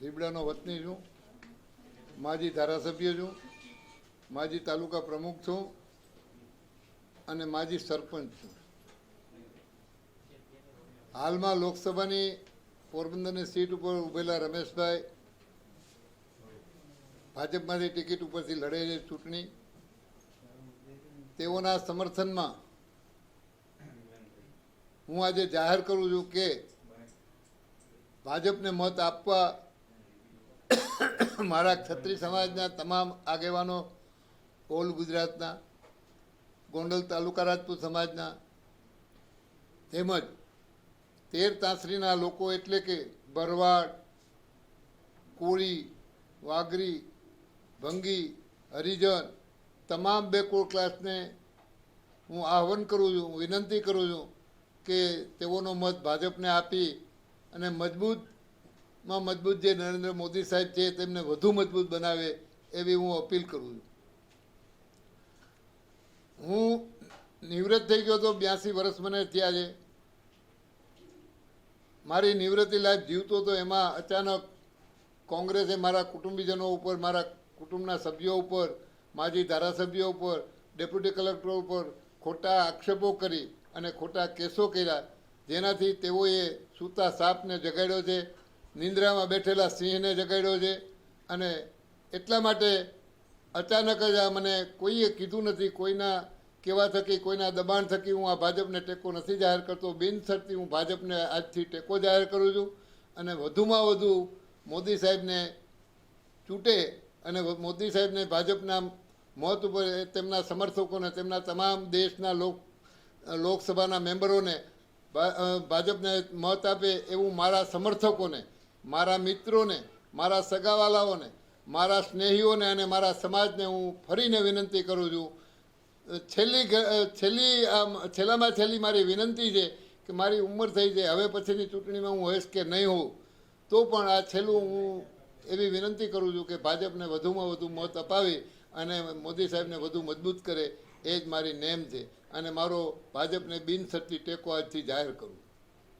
રીબડાનો વતની છું. માજી ધારાસભ્ય છું. માજી તાલુકા પ્રમુખ છું. અને માજી સરપંચ છું. હાલમાં લોકસભાની પોરબંદરની સીટ ઉપર ઉભેલા રમેશભાઈ ભાજપમાંથી ટિકિટ ઉપરથી લડે છે ચૂંટણી. તેઓના સમર્થનમાં હું આજે જાહેર કરું છું કે ભાજપને મત આપવા મારા ક્ષત્રિય સમાજના તમામ આગેવાનો, ઓલ ગુજરાતના, ગોંડલ તાલુકા રાજપૂત સમાજના, તેમજ તેર તાંસરીના લોકો એટલે કે બરવાડ કોળી વાઘરી, ભંગી, હરિજન, તમામ બેકવર્ડ ક્લાસને હું આહવાન કરું છું વિનંતી કરું છું કે તેઓનો મત ભાજપને આપી અને મજબૂતમાં મજબૂત જે નરેન્દ્ર મોદી સાહેબ છે, તેમને વધુ મજબૂત બનાવે એવી હું અપીલ કરું છું. હું નિવૃત્ત થઈ ગયો તો બ્યાસી વર્ષ મને થયા છે. મારી નિવૃત્તિ લાઈફ જીવતો તો એમાં અચાનક કોંગ્રેસે મારા કુટુંબીજનો ઉપર, મારા કુટુંબના સભ્યો ઉપર, માજી ધારાસભ્યો ઉપર, ડેપ્યુટી કલેક્ટર ઉપર ખોટા આક્ષેપો કરી અને ખોટા કેસો કર્યા. જેનાથી તેઓએ સૂતા સાપને જગાડ્યો છે, નિંદ્રામાં બેઠેલા સિંહને જગાડ્યો છે અને એટલા માટે અચાનક જ આ મને કોઈએ કીધું નથી, કોઈના કહેવા થકી, કોઈના દબાણ થકી હું આ ભાજપને ટેકો નથી જાહેર કરતો. બિનશરતી હું ભાજપને આજથી ટેકો જાહેર કરું છું અને વધુમાં વધુ મોદી સાહેબને ચૂંટે અને મોદી સાહેબને ભાજપના મોત ઉપર તેમના સમર્થકોને, તેમના તમામ દેશના લોક લોકસભાના મેમ્બરોને ભાજપને મત આપે એવું મારા સમર્થકોને, મારા મિત્રોને, મારા સગાવાલાઓને, મારા સ્નેહીઓને અને મારા સમાજને હું ફરીને વિનંતી કરું છું. છેલ્લી છેલ્લી છેલ્લામાં છેલ્લી મારી વિનંતી છે કે મારી ઉંમર થઈ જાય હવે પછીની ચૂંટણીમાં હું હોઈશ કે નહીં હોઉં, તો પણ આ છેલ્લું હું એવી વિનંતી કરું છું કે ભાજપને વધુમાં વધુ મત અપાવી અને મોદી સાહેબને વધુ મજબૂત કરે, એ જ મારી નેમ છે. અને મારો ભાજપને બિનશરતી ટેકો આજથી જાહેર કરું